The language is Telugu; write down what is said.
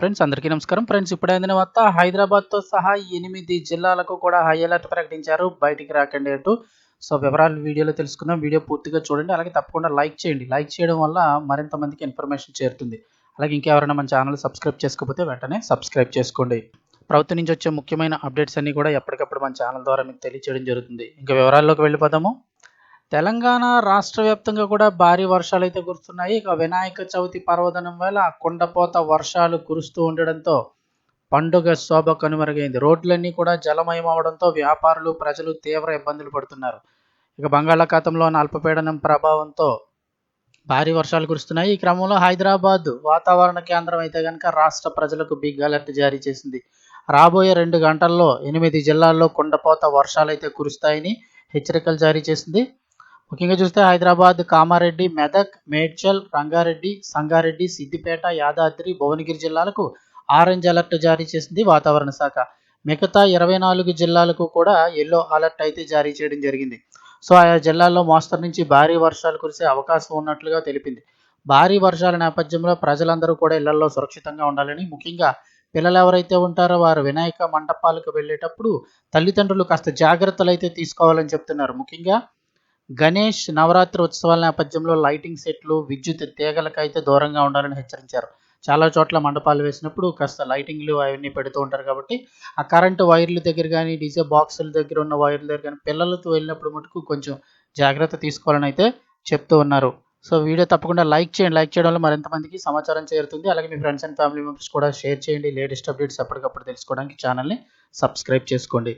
ఫ్రెండ్స్ అందరికీ నమస్కారం. ఫ్రెండ్స్ ఇప్పుడు అందిన వార్త హైదరాబాద్తో సహా ఎనిమిది జిల్లాలకు కూడా హై అలర్ట్ ప్రకటించారు. బయటికి రాకండి అంటూ సో వివరాలు వీడియోలో తెలుసుకుందాం. వీడియో పూర్తిగా చూడండి. అలాగే తప్పకుండా లైక్ చేయండి. లైక్ చేయడం వల్ల మరింత మందికి ఇన్ఫర్మేషన్ చేరుతుంది. అలాగే ఇంకెవరైనా మన ఛానల్ సబ్స్క్రైబ్ చేసుకోకపోతే వెంటనే సబ్స్క్రైబ్ చేసుకోండి. ప్రభుత్వం నుంచి వచ్చే ముఖ్యమైన అప్డేట్స్ అన్నీ కూడా ఎప్పటికప్పుడు మన ఛానల్ ద్వారా మీకు తెలియచేయడం జరుగుతుంది. ఇంకా వివరాల్లోకి వెళ్ళిపోదాము. తెలంగాణ రాష్ట్ర వ్యాప్తంగా కూడా భారీ వర్షాలు అయితే కురుస్తున్నాయి. ఇక వినాయక చవితి పర్వదనం వేళ కుండపోత వర్షాలు కురుస్తూ ఉండడంతో పండుగ శోభ కనుమరుగైంది రోడ్లన్నీ కూడా జలమయం అవడంతో వ్యాపారులు ప్రజలు తీవ్ర ఇబ్బందులు పడుతున్నారు. ఇక బంగాళాఖాతంలో అల్పపీడనం ప్రభావంతో భారీ వర్షాలు కురుస్తున్నాయి. ఈ క్రమంలో హైదరాబాద్ వాతావరణ కేంద్రం అయితే కనుక రాష్ట్ర ప్రజలకు బిగ్ అలర్ట్ జారీ చేసింది. రాబోయే రెండు గంటల్లో ఎనిమిది జిల్లాల్లో కుండపోత వర్షాలు అయితే కురుస్తాయని హెచ్చరికలు జారీ చేసింది. ముఖ్యంగా చూస్తే హైదరాబాద్ కామారెడ్డి మెదక్ మేడ్చల్ రంగారెడ్డి సంగారెడ్డి సిద్దిపేట యాదాద్రి భువనగిరి జిల్లాలకు ఆరెంజ్ అలర్ట్ జారీ చేసింది వాతావరణ శాఖ. మిగతా ఇరవై నాలుగు జిల్లాలకు కూడా ఎల్లో అలర్ట్ అయితే జారీ చేయడం జరిగింది. సో ఆయా జిల్లాల్లో మోస్తరు నుంచి భారీ వర్షాలు కురిసే అవకాశం ఉన్నట్లుగా తెలిపింది. భారీ వర్షాల నేపథ్యంలో ప్రజలందరూ కూడా ఇళ్ళలో సురక్షితంగా ఉండాలని ముఖ్యంగా పిల్లలు ఎవరైతే ఉంటారో వారు వినాయక మండపాలకు వెళ్ళేటప్పుడు తల్లిదండ్రులు కాస్త జాగ్రత్తలు అయితే తీసుకోవాలని చెప్తున్నారు. ముఖ్యంగా గణేష్ నవరాత్రి ఉత్సవాల నేపథ్యంలో లైటింగ్ సెట్లు విద్యుత్ తీగలకైతే దూరంగా ఉండాలని హెచ్చరించారు. చాలా చోట్ల మండపాలు వేసినప్పుడు కాస్త లైటింగ్లు అవన్నీ పెడుతూ ఉంటారు కాబట్టి ఆ కరెంటు వైర్ల దగ్గర కానీ డీజే బాక్సుల దగ్గర ఉన్న వైర్ల దగ్గర కానీ పిల్లలతో వెళ్ళినప్పుడు మటుకు కొంచెం జాగ్రత్త తీసుకోవాలని అయితే చెప్తూ ఉన్నారు. సో వీడియో తప్పకుండా లైక్ చేయండి. లైక్ చేయడం వల్ల మరింతమందికి సమాచారం చేరుతుంది. అలాగే మీ ఫ్రెండ్స్ అండ్ ఫ్యామిలీ మెంబర్స్ కూడా షేర్ చేయండి. లేటెస్ట్ అప్డేట్స్ ఎప్పటికప్పుడు తెలుసుకోవడానికి ఛానల్ని సబ్స్క్రైబ్ చేసుకోండి.